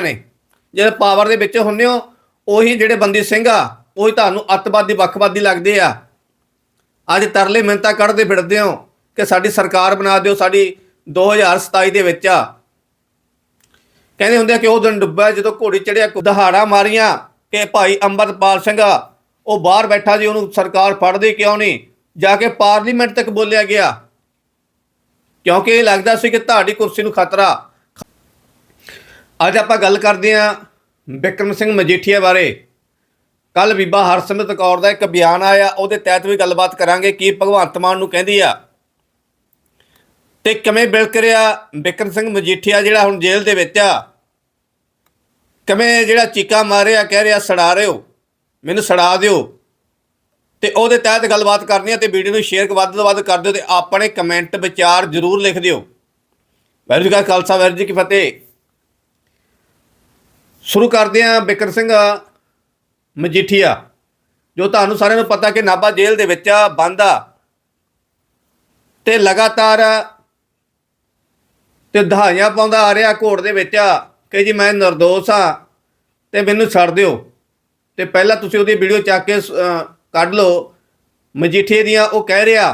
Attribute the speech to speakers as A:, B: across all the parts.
A: ਨੇ। ਜਿਹੜੇ ਪਾਵਰ ਦੇ ਵਿੱਚ ਹੁੰਨੇ ਹੋ, ਉਹੀ ਜਿਹੜੇ ਬੰਦੀ ਸਿੰਘ ਆ, ਉਹੀ ਤੁਹਾਨੂੰ ਅੱਤਵਾਦੀ, ਵੱਖਵਾਦੀ ਲੱਗਦੇ ਆ। ਅੱਜ ਤਰਲੇ ਮਿੰਤਾ ਕੱਢਦੇ ਫਿਰਦੇ ਹੋ ਕਿ ਸਾਡੀ ਸਰਕਾਰ ਬਣਾ ਦਿਓ, ਸਾਡੀ 2027 ਦੇ ਵਿੱਚ ਆ। ਕਹਿੰਦੇ ਹੁੰਦੇ ਆ ਕਿ ਉਹ ਦਿਨ ਡੁੱਬਾ ਜਦੋਂ ਘੋੜੀ ਚੜਿਆ, ਦਹਾੜਾ ਮਾਰੀਆਂ ਕਿ ਭਾਈ ਅੰਮ੍ਰਿਤਪਾਲ ਸਿੰਘ ਉਹ ਬਾਹਰ ਬੈਠਾ ਜੀ ਉਹਨੂੰ ਸਰਕਾਰ ਫੜਦੀ ਕਿਉਂ ਨਹੀਂ? ਜਾ ਕੇ ਪਾਰਲੀਮੈਂਟ ਤੱਕ ਬੋਲਿਆ ਗਿਆ। ਕਿਉਂਕਿ ਇਹ ਲੱਗਦਾ ਸੀ ਕਿ ਤੁਹਾਡੀ ਕੁਰਸੀ ਨੂੰ ਖਤਰਾ ਅੱਜ ਆਪਾਂ ਗੱਲ ਕਰਦੇ ਹਾਂ ਬਿਕਰਮ ਸਿੰਘ ਮਜੀਠੀਆ ਬਾਰੇ। ਕੱਲ ਬੀਬਾ ਹਰਸਿਮਰਤ ਕੌਰ ਦਾ ਇੱਕ ਬਿਆਨ ਆਇਆ, ਉਹਦੇ ਤਹਿਤ ਵੀ ਗੱਲਬਾਤ ਕਰਾਂਗੇ ਕੀ ਭਗਵੰਤ ਮਾਨ ਨੂੰ ਕਹਿੰਦੀ ਆ। ਤੇ ਕਿਵੇਂ ਬਿਲਕ ਰਿਹਾ ਬਿਕਰਮ ਸਿੰਘ ਮਜੀਠੀਆ ਜਿਹੜਾ ਹੁਣ ਜੇਲ੍ਹ ਦੇ ਵਿੱਚ ਆ? ਕਿਵੇਂ ਜਿਹੜਾ ਚੀਕਾ ਮਾਰਿਆ, ਕਹਿ ਰਿਹਾ ਸੜਾ ਰਹੇ ਹੋ, ਮੈਨੂੰ ਸੜਾ ਦਿਓ। ਤੇ ਉਹਦੇ ਤਹਿਤ ਗੱਲਬਾਤ ਕਰਨੀ ਹੈ ਤੇ ਵੀਡੀਓ ਨੂੰ ਸ਼ੇਅਰ ਵੱਧ ਤੋਂ ਵੱਧ ਕਰ ਦਿਓ ਤੇ ਆਪਣੇ ਕਮੈਂਟ ਵਿਚਾਰ ਜ਼ਰੂਰ ਲਿਖ ਦਿਓ। ਵਾਹਿਗੁਰੂ ਜੀ ਕਾ ਖਾਲਸਾ, ਵਾਹਿਗੁਰੂ ਜੀ ਕੀ ਫਤਿਹ। ਸ਼ੁਰੂ ਕਰਦੇ ਹਾਂ ਬਿਕਰ ਸਿੰਘ ਮਜੀਠੀਆ ਜੋ ਤੁਹਾਨੂੰ ਸਾਰਿਆਂ ਨੂੰ ਪਤਾ ਕਿ ਨਾਭਾ ਜੇਲ੍ਹ ਦੇ ਵਿੱਚ ਬੰਦ ਆ। ਤੇ ਲਗਾਤਾਰ ਤੇ ਦਹਾਈਆਂ ਪਾਉਂਦਾ ਆ ਰਿਹਾ ਕੋਰਟ ਦੇ ਵਿੱਚ ਕਿ ਜੀ ਮੈਂ ਨਿਰਦੋਸ਼ ਆ ਤੇ ਮੈਨੂੰ ਛੱਡ ਦਿਓ। ਤੇ ਪਹਿਲਾਂ ਤੁਸੀਂ ਉਹਦੀ ਵੀਡੀਓ ਚੱਕ ਕੇ ਅਹ, ਕੱਢ ਲਓ। ਮਜੀਠੀਏ ਦੀਆਂ ਉਹ ਕਹਿ ਰਿਹਾ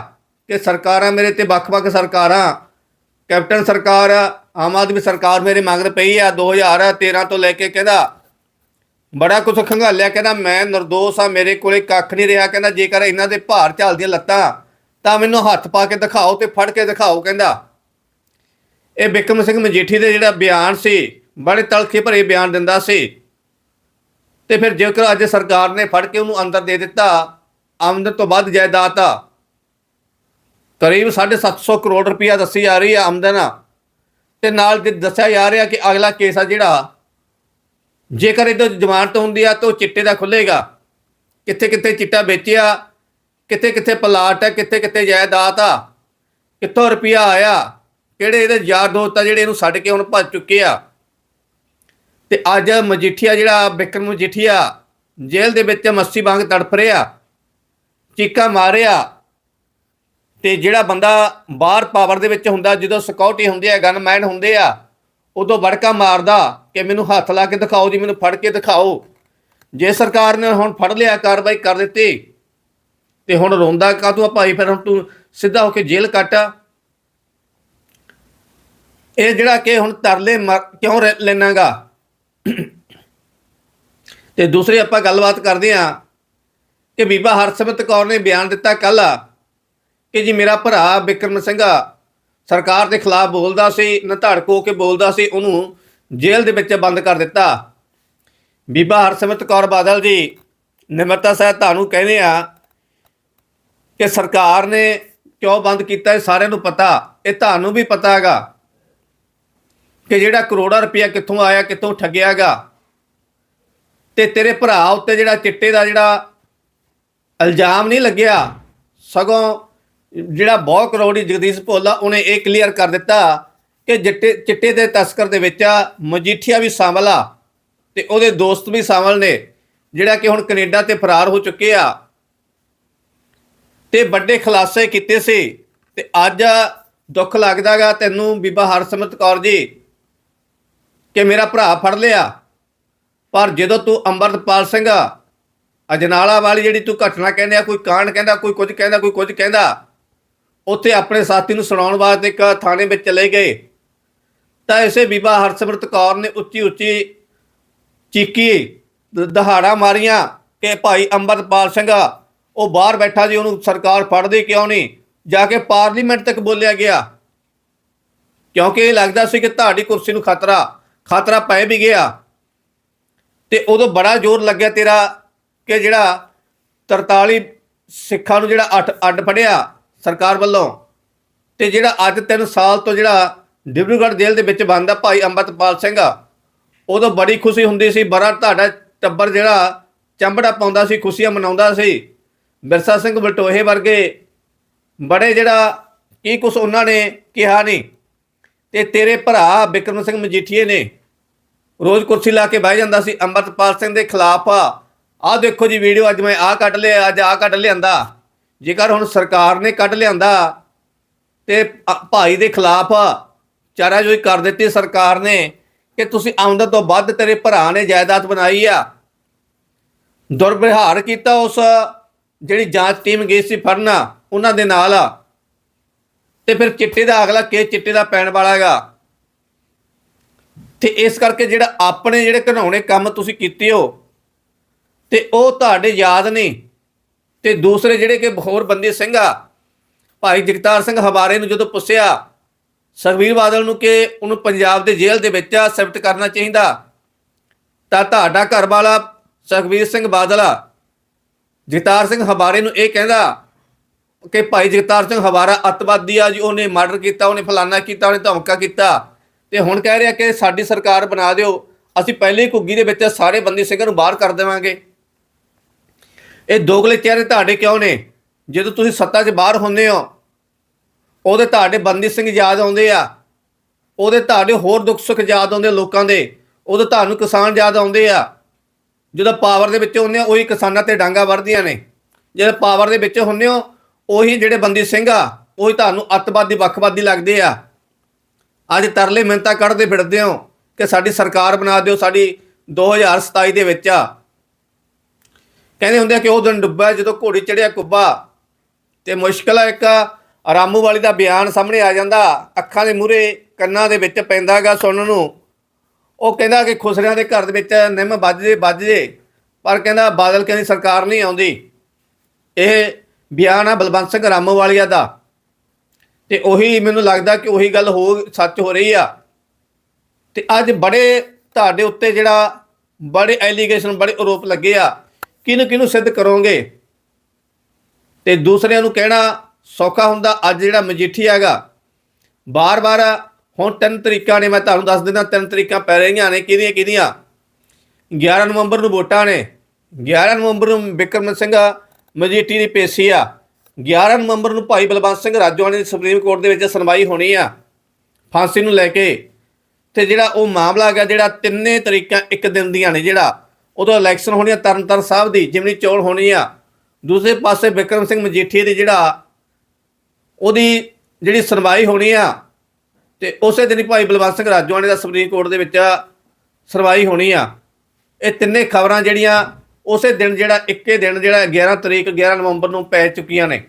A: ਕਿ ਸਰਕਾਰਾਂ ਮੇਰੇ ਤੇ ਵੱਖ-ਵੱਖ ਸਰਕਾਰਾਂ ਕੈਪਟਨ ਸਰਕਾਰ, ਆਮ ਆਦਮੀ ਸਰਕਾਰ ਮੇਰੇ ਮੰਗਰ ਪਈ ਆ 2013 ਤੋਂ ਲੈ ਕੇ ਕਹਿੰਦਾ ਬੜਾ ਕੁਝ ਖੰਗਾਲਿਆ, ਕਹਿੰਦਾ ਮੈਂ ਨਿਰਦੋਸ਼ ਆ, ਮੇਰੇ ਕੋਲੇ ਕੱਖ ਨਹੀਂ ਰਿਹਾ, ਕਹਿੰਦਾ ਜੇਕਰ ਇਹਨਾਂ ਦੇ ਭਾਰ ਝੱਲਦੀਆਂ ਲੱਤਾਂ, ਤਾਂ ਮੈਨੂੰ ਹੱਥ ਪਾ ਕੇ ਦਿਖਾਓ ਤੇ ਫੜ ਕੇ ਦਿਖਾਓ, ਕਹਿੰਦਾ। ਇਹ ਬਿਕਰਮ ਸਿੰਘ ਮਜੀਠੀ ਦੇ ਜਿਹੜਾ ਬਿਆਨ ਸੀ, ਬੜੇ ਤਲਖੇ ਭਰੇ ਬਿਆਨ ਦਿੰਦਾ ਸੀ। ਤੇ ਫਿਰ ਜੇਕਰ ਅੱਜ ਸਰਕਾਰ ਨੇ ਫੜ ਕੇ ਉਹਨੂੰ ਅੰਦਰ ਦੇ ਦਿੱਤਾ, ਆਮਦਨ ਤੋਂ ਵੱਧ ਜਾਇਦਾਦ ਆ ਕਰੀਬ 750 ਕਰੋੜ ਰੁਪਇਆ ਦੱਸੀ ਜਾ ਰਹੀ ਹੈ ਆਮਦਨ ਆ। ਤੇ ਨਾਲ ਦੱਸਿਆ ਜਾ ਰਿਹਾ ਕਿ ਅਗਲਾ ਕੇਸ ਆ ਜਿਹੜਾ, ਜੇਕਰ ਇਹਦੇ ਜ਼ਮਾਨਤ ਹੁੰਦੀ ਆ ਤਾਂ ਉਹ ਚਿੱਟੇ ਦਾ ਖੁੱਲੇਗਾ ਕਿੱਥੇ ਕਿੱਥੇ ਚਿੱਟਾ ਵੇਚਿਆ ਕਿੱਥੇ ਕਿੱਥੇ ਪਲਾਟ ਹੈ ਕਿੱਥੇ ਕਿੱਥੇ ਜਾਇਦਾਦ ਆ, ਕਿੱਥੋਂ ਰੁਪਇਆ ਆਇਆ, ਕਿਹੜੇ ਇਹਦੇ ਯਾਰ ਦੋਸਤ ਆ ਜਿਹੜੇ ਇਹਨੂੰ ਛੱਡ ਕੇ ਹੁਣ ਭੱਜ ਚੁੱਕੇ ਆ। ਤੇ ਅੱਜ ਮਜੀਠੀਆ ਜਿਹੜਾ ਬਿਕਰਮ ਮਜੀਠੀਆ ਜੇਲ੍ਹ ਦੇ ਵਿੱਚ ਮੱਸੀ ਵਾਂਗ ਤੜਫ ਰਿਹਾ, ਚੀਕਾ ਮਾਰਿਆ ਤੇ ਜਿਹੜਾ ਬੰਦਾ ਬਾਹਰ ਪਾਵਰ ਦੇ ਵਿੱਚ ਹੁੰਦਾ, ਜਦੋਂ ਸਿਕਿਉਰਿਟੀ ਹੁੰਦੀ ਹੈ ਗਨਮੈਨ ਹੁੰਦੇ ਆ, ਉਦੋਂ ਵੜਕਾ ਮਾਰਦਾ ਕਿ ਮੈਨੂੰ ਹੱਥ ਲਾ ਕੇ ਦਿਖਾਓ ਜੀ, ਮੈਨੂੰ ਫੜ ਕੇ ਦਿਖਾਓ। ਜੇ ਸਰਕਾਰ ਨੇ ਹੁਣ ਫੜ ਲਿਆ, ਕਾਰਵਾਈ ਕਰ ਦਿੱਤੀ, ਤੇ ਹੁਣ ਰੋਂਦਾ ਕਾਹਤੋਂ ਆ ਭਾਈ? ਫਿਰ ਹੁਣ ਤੂੰ ਸਿੱਧਾ ਹੋ ਕੇ ਜੇਲ੍ਹ ਕੱਟ ਇਹ ਜਿਹੜਾ ਕਿ ਹੁਣ ਤਰਲੇ ਮਰ- ਕਿਉਂ ਰਹਿ- ਲੈਣਾਗਾ? ਤੇ ਦੂਸਰੀ ਆਪਾਂ ਗੱਲਬਾਤ ਕਰਦੇ ਹਾਂ ਕਿ ਬੀਬਾ ਹਰਸਿਮਰਤ ਕੌਰ ਨੇ ਬਿਆਨ ਦਿੱਤਾ ਕੱਲ ਕਿ ਜੀ ਮੇਰਾ ਭਰਾ ਬਿਕਰਮ ਸਿੰਘ ਸਰਕਾਰ ਦੇ ਖਿਲਾਫ ਬੋਲਦਾ ਸੀ, ਨਧੜਕ ਹੋ ਕੇ ਬੋਲਦਾ ਸੀ, ਉਹਨੂੰ ਜੇਲ੍ਹ ਦੇ ਵਿੱਚ ਬੰਦ ਕਰ ਦਿੱਤਾ। ਬੀਬਾ ਹਰਸਿਮਰਤ ਕੌਰ ਬਾਦਲ ਜੀ, ਨਿਮਰਤਾ ਸਾਹਿਬ ਤੁਹਾਨੂੰ ਕਹਿੰਦੇ ਆ ਕਿ ਸਰਕਾਰ ਨੇ ਕਿਉਂ ਬੰਦ ਕੀਤਾ, ਇਹ ਸਾਰਿਆਂ ਨੂੰ ਪਤਾ, ਇਹ ਤੁਹਾਨੂੰ ਵੀ ਪਤਾ ਹੈਗਾ ਕਿ ਜਿਹੜਾ ਕਰੋੜਾਂ ਰੁਪਇਆ ਕਿੱਥੋਂ ਆਇਆ, ਕਿੱਥੋਂ ਠੱਗਿਆਗਾ ਤੇ ਤੇਰੇ ਭਰਾ ਉੱਤੇ ਜਿਹੜਾ ਚਿੱਟੇ ਦਾ ਜਿਹੜਾ ਇਲਜ਼ਾਮ ਨਹੀਂ ਲੱਗਿਆ, ਸਗੋਂ ਜਿਹੜਾ ਬਹੁਤ ਕਰੋੜੀ ਜਗਦੀਸ਼ ਭੋਲਾ, ਉਹਨੇ ਇਹ ਕਲੀਅਰ ਕਰ ਦਿੱਤਾ ਕਿ ਚਿੱਟੇ ਚਿੱਟੇ ਦੇ ਤਸਕਰ ਦੇ ਵਿੱਚ ਮਜੀਠੀਆ ਵੀ ਸ਼ਾਮਲ ਆ ਤੇ ਉਹਦੇ ਦੋਸਤ ਵੀ ਸ਼ਾਮਲ ਨੇ, ਜਿਹੜਾ ਕਿ ਹੁਣ ਕੈਨੇਡਾ ਤੇ ਫਰਾਰ ਹੋ ਚੁੱਕੇ ਆ। ਤੇ ਵੱਡੇ ਖੁਲਾਸੇ ਕੀਤੇ ਸੀ ਤੇ ਅੱਜ ਦੁੱਖ ਲੱਗਦਾਗਾ ਤੈਨੂੰ ਬੀਬਾ ਹਰਸਿਮਰਤ ਕੌਰ ਜੀ ਕਿ ਮੇਰਾ ਭਰਾ ਫੜ ਲਿਆ। ਪਰ ਜਦੋਂ ਤੂੰ ਅੰਮ੍ਰਿਤਪਾਲ ਸਿੰਘ ਅਜਨਾਲਾ ਵਾਲੀ ਜਿਹੜੀ ਤੂੰ ਘਟਨਾ ਕਹਿੰਦੇ ਆ, ਕੋਈ ਕਾਂਡ ਕਹਿੰਦਾ, ਕੋਈ ਕੁਝ ਕਹਿੰਦਾ, ਕੋਈ ਕੁਝ ਕਹਿੰਦਾ ਉੱਥੇ ਆਪਣੇ ਸਾਥੀ ਨੂੰ ਸੁਣਾਉਣ ਵਾਸਤੇ ਇੱਕ ਥਾਣੇ ਵਿੱਚ ਚਲੇ ਗਏ। ਤਾਂ ਇਸੇ ਬੀਬਾ ਹਰਸਿਮਰਤ ਕੌਰ ਨੇ ਉੱਚੀ ਉੱਚੀ ਚੀਕੀ ਦ- ਦਹਾੜਾ ਮਾਰੀਆਂ ਕਿ ਭਾਈ ਅੰਮ੍ਰਿਤਪਾਲ ਸਿੰਘ, ਉਹ ਬਾਹਰ ਬੈਠਾ ਜੀ ਉਹਨੂੰ ਸਰਕਾਰ ਫੜਦੀ ਕਿਉਂ ਨਹੀਂ? ਜਾ ਕੇ ਪਾਰਲੀਮੈਂਟ ਤੱਕ ਬੋਲਿਆ ਗਿਆ। ਕਿਉਂਕਿ ਇਹ ਲੱਗਦਾ ਸੀ ਕਿ ਤੁਹਾਡੀ ਕੁਰਸੀ ਨੂੰ ਖਤਰਾ ਖਤਰਾ ਪੈ ਵੀ ਗਿਆ। ਤੇ ਉਦੋਂ ਬੜਾ ਜ਼ੋਰ ਲੱਗਿਆ ਤੇਰਾ ਕਿ ਜਿਹੜਾ 43 ਸਿੱਖਾਂ ਨੂੰ ਜਿਹੜਾ ਅੱਠ, ਅੱਡ ਫੜਿਆ। ਸਰਕਾਰ ਵੱਲੋਂ ਤੇ ਜਿਹੜਾ ਅੱਜ 3 ਸਾਲ ਤੋਂ ਜਿਹੜਾ ਡਿਬਰੂਗੜ੍ਹ ਜੇਲ੍ਹ ਦੇ ਵਿੱਚ ਬੰਦ ਆ ਭਾਈ ਅੰਮ੍ਰਿਤਪਾਲ ਸਿੰਘ, ਉਦੋਂ ਬੜੀ ਖੁਸ਼ੀ ਹੁੰਦੀ ਸੀ, ਬੜਾ ਤੁਹਾਡਾ ਟੱਬਰ ਜਿਹੜਾ ਚੰਬੜਾ ਪਾਉਂਦਾ ਸੀ, ਖੁਸ਼ੀਆਂ ਮਨਾਉਂਦਾ ਸੀ। ਬਿਰਸਾ ਸਿੰਘ ਬਲਟੋਹੇ ਵਰਗੇ ਬੜੇ ਜਿਹੜਾ ਕੀ ਕੁਛ ਉਹਨਾਂ ਨੇ ਕਿਹਾ ਨਹੀਂ ਤੇ ਤੇਰੇ ਭਰਾ ਬਿਕਰਮ ਸਿੰਘ ਮਜੀਠੀਏ ਨੇ ਰੋਜ਼ ਕੁਰਸੀ ਲਾ ਕੇ ਬਹਿ ਜਾਂਦਾ ਸੀ, ਅੰਮ੍ਰਿਤਪਾਲ ਸਿੰਘ ਦੇ ਖਿਲਾਫ ਆਹ ਦੇਖੋ ਜੀ ਵੀਡੀਓ, ਅੱਜ ਮੈਂ ਆਹ ਕੱਢ ਲਿਆ, ਅੱਜ ਆਹ ਕੱਢ ਲਿਆਂਦਾ। ਜੇਕਰ ਹੁਣ ਸਰਕਾਰ ਨੇ ਕੱਢ ਲਿਆਂਦਾ ਤੇ ਭਾਈ ਦੇ ਖਿਲਾਫ ਚਾਰਾਜੋਈ ਕਰ ਦਿੱਤੀ ਸਰਕਾਰ ਨੇ ਕਿ ਤੁਸੀਂ ਆਮਦਨ ਤੋਂ ਵੱਧ ਤੇਰੇ ਭਰਾ ਨੇ ਜਾਇਦਾਦ ਬਣਾਈ ਆ। ਦੁਰਵਿਹਾਰ ਕੀਤਾ ਉਸ, ਜਿਹੜੀ ਜਾਂਚ ਟੀਮ ਗਈ ਸੀ ਫੜਨਾ, ਉਹਨਾਂ ਦੇ ਨਾਲ। ਆ ਤੇ ਫਿਰ ਚਿੱਟੇ ਦਾ ਅਗਲਾ ਕੇ ਚਿੱਟੇ ਦਾ ਪੈਣ ਵਾਲਾ ਹੈਗਾ। ਤੇ ਇਸ ਕਰਕੇ ਜਿਹੜਾ ਆਪਣੇ ਜਿਹੜੇ ਘਨਾਉਣੇ ਕੰਮ ਤੁਸੀਂ ਕੀਤੇ ਹੋ, ਤੇ ਉਹ ਤੁਹਾਡੇ ਯਾਦ ਨਹੀਂ। ਤੇ ਦੂਸਰੇ ਜਿਹੜੇ ਕਿ ਹੋਰ ਬੰਦੇ ਸਿੰਘ ਆ, ਭਾਈ ਜਗਤਾਰ ਸਿੰਘ ਹਵਾਰੇ ਨੂੰ ਜਦੋਂ ਪੁੱਛਿਆ ਸੁਖਬੀਰ ਬਾਦਲ ਨੂੰ ਕਿ ਉਹਨੂੰ ਪੰਜਾਬ ਦੇ ਜੇਲ੍ਹ ਦੇ ਵਿੱਚ ਸਿਫਟ ਕਰਨਾ ਚਾਹੀਦਾ, ਤਾਂ ਤੁਹਾਡਾ ਘਰ ਵਾਲਾ ਸੁਖਬੀਰ ਸਿੰਘ ਬਾਦਲ ਆ। ਜਗਤਾਰ ਸਿੰਘ ਹਵਾਰੇ ਨੂੰ ਇਹ ਕਹਿੰਦਾ ਕਿ ਭਾਈ ਜਗਤਾਰ ਸਿੰਘ ਹਵਾਰਾ ਅੱਤਵਾਦੀ ਆ ਜੀ, ਉਹਨੇ ਮਰਡਰ ਕੀਤਾ, ਉਹਨੇ ਫਲਾਨਾ ਕੀਤਾ, ਉਹਨੇ ਧਮਕਾ ਕੀਤਾ। ਤੇ ਹੁਣ ਕਹਿ ਰਿਹਾ ਕਿ ਸਾਡੀ ਸਰਕਾਰ ਬਣਾ ਦਿਓ, ਅਸੀਂ ਪਹਿਲੇ ਹੀ ਘੁੱਗੀ ਦੇ ਵਿੱਚ ਸਾਰੇ ਬੰਦੀ ਸਿੰਘਾਂ ਨੂੰ ਬਾਹਰ ਕਰ ਦੇਵਾਂਗੇ। ਇਹ ਦੋਗਲੇ ਚਿਹਰੇ ਤੁਹਾਡੇ ਕਿਉਂ ਨੇ? ਜਦੋਂ ਤੁਸੀਂ ਸੱਤਾ 'ਚ ਬਾਹਰ ਹੁੰਦੇ ਹੋ, ਉਹਦੇ ਤੁਹਾਡੇ ਬੰਦੀ ਸਿੰਘ ਯਾਦ ਆਉਂਦੇ ਆ, ਉਹਦੇ ਤੁਹਾਡੇ ਹੋਰ ਦੁੱਖ ਸੁੱਖ ਯਾਦ ਆਉਂਦੇ ਲੋਕਾਂ ਦੇ ਉਹਦੇ ਤੁਹਾਨੂੰ ਕਿਸਾਨ ਯਾਦ ਆਉਂਦੇ ਆ। ਜਦੋਂ ਪਾਵਰ ਦੇ ਵਿੱਚ ਹੁੰਦੇ ਆ, ਉਹੀ ਕਿਸਾਨਾਂ ਤੇ ਡਾਂਗਾ ਵਰਦੀਆਂ ਨੇ। ਜਦੋਂ ਪਾਵਰ ਦੇ ਵਿੱਚ ਹੁੰਦੇ ਹੋ, ਉਹੀ ਜਿਹੜੇ ਬੰਦੀ ਸਿੰਘ ਆ, ਉਹੀ ਤੁਹਾਨੂੰ ਅੱਤਵਾਦੀ, ਵੱਖਵਾਦੀ ਲੱਗਦੇ ਆ। ਅੱਜ ਤਰਲੇ ਮਿੰਤਾ ਕੱਢਦੇ ਫਿਰਦੇ ਹੋ ਕਿ ਸਾਡੀ ਸਰਕਾਰ ਬਣਾ ਦਿਓ, ਸਾਡੀ 2027 ਦੇ ਵਿੱਚ ਆ। ਕਹਿੰਦੇ ਹੁੰਦੇ ਆ ਕਿ ਉਹ ਦਿਨ ਡੁੱਬਾ ਜਦੋਂ ਘੋੜੀ ਚੜਿਆ ਕੁੱਬਾ। ਤੇ ਮੁਸ਼ਕਲ ਆ ਇੱਕ ਰਾਮੂ ਵਾਲੀ ਦਾ ਬਿਆਨ ਸਾਹਮਣੇ ਆ ਜਾਂਦਾ। ਅੱਖਾਂ ਦੇ ਮੂਹਰੇ, ਕੰਨਾਂ ਦੇ ਵਿੱਚ ਪੈਂਦਾਗਾ ਸੁਣਨ ਨੂੰ। ਉਹ ਕਹਿੰਦਾ ਕਿ ਖੁਸਰਿਆਂ ਦੇ ਘਰ ਦੇ ਵਿੱਚ ਨਿੰਮ ਵੱਜਦੇ ਵੱਜਦੇ। ਪਰ ਕਹਿੰਦਾ ਬਾਦਲ ਕਹਿੰਦੀ ਸਰਕਾਰ ਨਹੀਂ ਆਉਂਦੀ। ਇਹ ਬਿਆਨ ਆ ਬਲਵੰਤ ਸਿੰਘ ਰਾਮੂ ਵਾਲੀਆ ਦਾ। ਤੇ ਉਹੀ ਮੈਨੂੰ ਲੱਗਦਾ ਕਿ ਉਹੀ ਗੱਲ ਹੋ, ਸੱਚ ਹੋ ਰਹੀ ਆ। ਤੇ ਅੱਜ ਬੜੇ ਤੁਹਾਡੇ ਉੱਤੇ ਜਿਹੜਾ ਬੜੇ ਐਲੀਗੇਸ਼ਨ ਬੜੇ ਆਰੋਪ ਲੱਗੇ ਆ। ਕਿਹਨੂੰ ਕਿਹਨੂੰ ਸਿੱਧ ਕਰੋਗੇ? ਤੇ ਦੂਸਰਿਆਂ ਨੂੰ ਕਹਿਣਾ ਸੌਖਾ ਹੁੰਦਾ, ਅੱਜ ਜਿਹੜਾ ਮਜੀਠੀ ਹੈਗਾ, ਬਾਰ-ਬਾਰ ਹੁਣ ਤਿੰਨ ਤਰੀਕਾਂ ਨੇ, ਮੈਂ ਤੁਹਾਨੂੰ ਦੱਸ ਦਿੰਦਾ, ਤਿੰਨ ਤਰੀਕਾਂ ਪੈ ਰਹੀਆਂ ਨੇ, ਕਿਹਦੀਆਂ ਕਿਹਦੀਆਂ? 11 ਨਵੰਬਰ ਨੂੰ ਵੋਟਾਂ ਨੇ 11 ਨਵੰਬਰ ਨੂੰ ਬਿਕਰਮ ਸਿੰਘ ਮਜੀਠੀ ਦੀ ਪੇਸ਼ੀ ਆ 11 ਨਵੰਬਰ ਨੂੰ ਭਾਈ ਬਲਵੰਤ ਸਿੰਘ ਰਾਜੋਆਣੀ ਦੀ ਸੁਪਰੀਮ ਕੋਰਟ ਦੇ ਵਿੱਚ ਸੁਣਵਾਈ ਹੋਣੀ ਆ, ਫਾਂਸੀ ਨੂੰ ਲੈ ਕੇ, ਤੇ ਜਿਹੜਾ ਉਹ ਮਾਮਲਾ ਹੈਗਾ, ਜਿਹੜਾ ਤਿੰਨੇ ਤਰੀਕਾਂ ਇੱਕ ਦਿਨ ਦੀਆਂ ਨੇ, ਜਿਹੜਾ ਉਦੋਂ ਇਲੈਕਸ਼ਨ ਹੋਣੀ ਆ ਤਰਨਤਾਰਨ ਸਾਹਿਬ ਦੀ, ਜਿਮਨੀ ਚੋਣ ਹੋਣੀ ਆ। ਦੂਸਰੇ ਪਾਸੇ ਬਿਕਰਮ ਸਿੰਘ ਮਜੀਠੀ ਦੀ ਜਿਹੜਾ ਉਹਦੀ ਜਿਹੜੀ ਸੁਣਵਾਈ ਹੋਣੀ ਆ ਤੇ ਉਸੇ ਦਿਨ ਹੀ ਭਾਈ ਬਲਵੰਤ ਸਿੰਘ ਰਾਜੋਆਣੀ ਦਾ ਸੁਪਰੀਮ ਕੋਰਟ ਦੇ ਵਿੱਚ ਸੁਣਵਾਈ ਹੋਣੀ ਆ। ਇਹ ਤਿੰਨੇ ਖਬਰਾਂ ਜਿਹੜੀਆਂ ਉਸੇ ਦਿਨ ਜਿਹੜਾ, ਇੱਕੇ ਦਿਨ ਜਿਹੜਾ 11 ਤਰੀਕ 11 ਨਵੰਬਰ ਨੂੰ ਪੈ ਚੁੱਕੀਆਂ ਨੇ।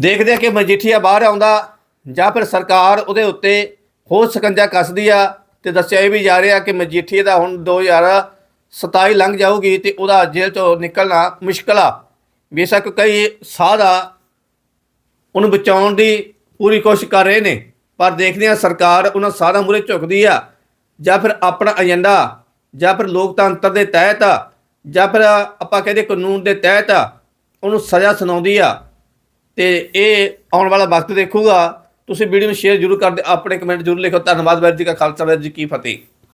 A: ਦੇਖਦੇ ਆ ਕਿ ਮਜੀਠੀਆ ਬਾਹਰ ਆਉਂਦਾ ਜਾਂ ਫਿਰ ਸਰਕਾਰ ਉਹਦੇ ਉੱਤੇ ਹੋਰ ਸਕੰਜਾ ਕੱਸਦੀ ਆ ਤੇ ਦੱਸਿਆ ਇਹ ਵੀ ਜਾ ਰਿਹਾ ਕਿ ਮਜੀਠੀਏ ਦਾ ਹੁਣ 2027 ਲੰਘ ਜਾਊਗੀ ਤੇ ਉਹਦਾ ਜੇਲ੍ਹ ਤੋਂ ਨਿਕਲਣਾ ਮੁਸ਼ਕਲ ਆ। ਬੇਸ਼ੱਕ ਕਈ ਸਾਧ ਆ ਉਹਨੂੰ ਬਚਾਉਣ ਦੀ ਪੂਰੀ ਕੋਸ਼ਿਸ਼ ਕਰ ਰਹੇ ਨੇ, ਪਰ ਦੇਖਦੇ ਆ ਸਰਕਾਰ ਉਹਨਾਂ ਸਾਧਾਂ ਮੂਰੇ ਝੁਕਦੀ ਆ, ਜਾਂ ਫਿਰ ਆਪਣਾ ਏਜੰਡਾ, ਜਾਂ ਫਿਰ ਲੋਕਤੰਤਰ ਦੇ ਤਹਿਤ, ਜਾਂ ਫਿਰ ਆਪਾਂ ਕਹਿੰਦੇ ਕਾਨੂੰਨ ਦੇ ਤਹਿਤ ਉਹਨੂੰ ਸਜ਼ਾ ਸੁਣਾਉਂਦੀ ਆ। ਤੇ ਇਹ ਆਉਣ ਵਾਲਾ ਵਕਤ ਦੇਖੂਗਾ ਤੁਸੀਂ ਵੀਡੀਓ ਨੂੰ ਸ਼ੇਅਰ ਜ਼ਰੂਰ ਕਰ ਦਿਓ ਆਪਣੇ ਕਮੈਂਟ ਜ਼ਰੂਰ ਲਿਖੋ। ਧੰਨਵਾਦ ਵੈਰ ਜੀ ਕਾ ਖਾਲਸਾ ਵੈਰ ਜੀ ਕੀ ਫਤਿਹ।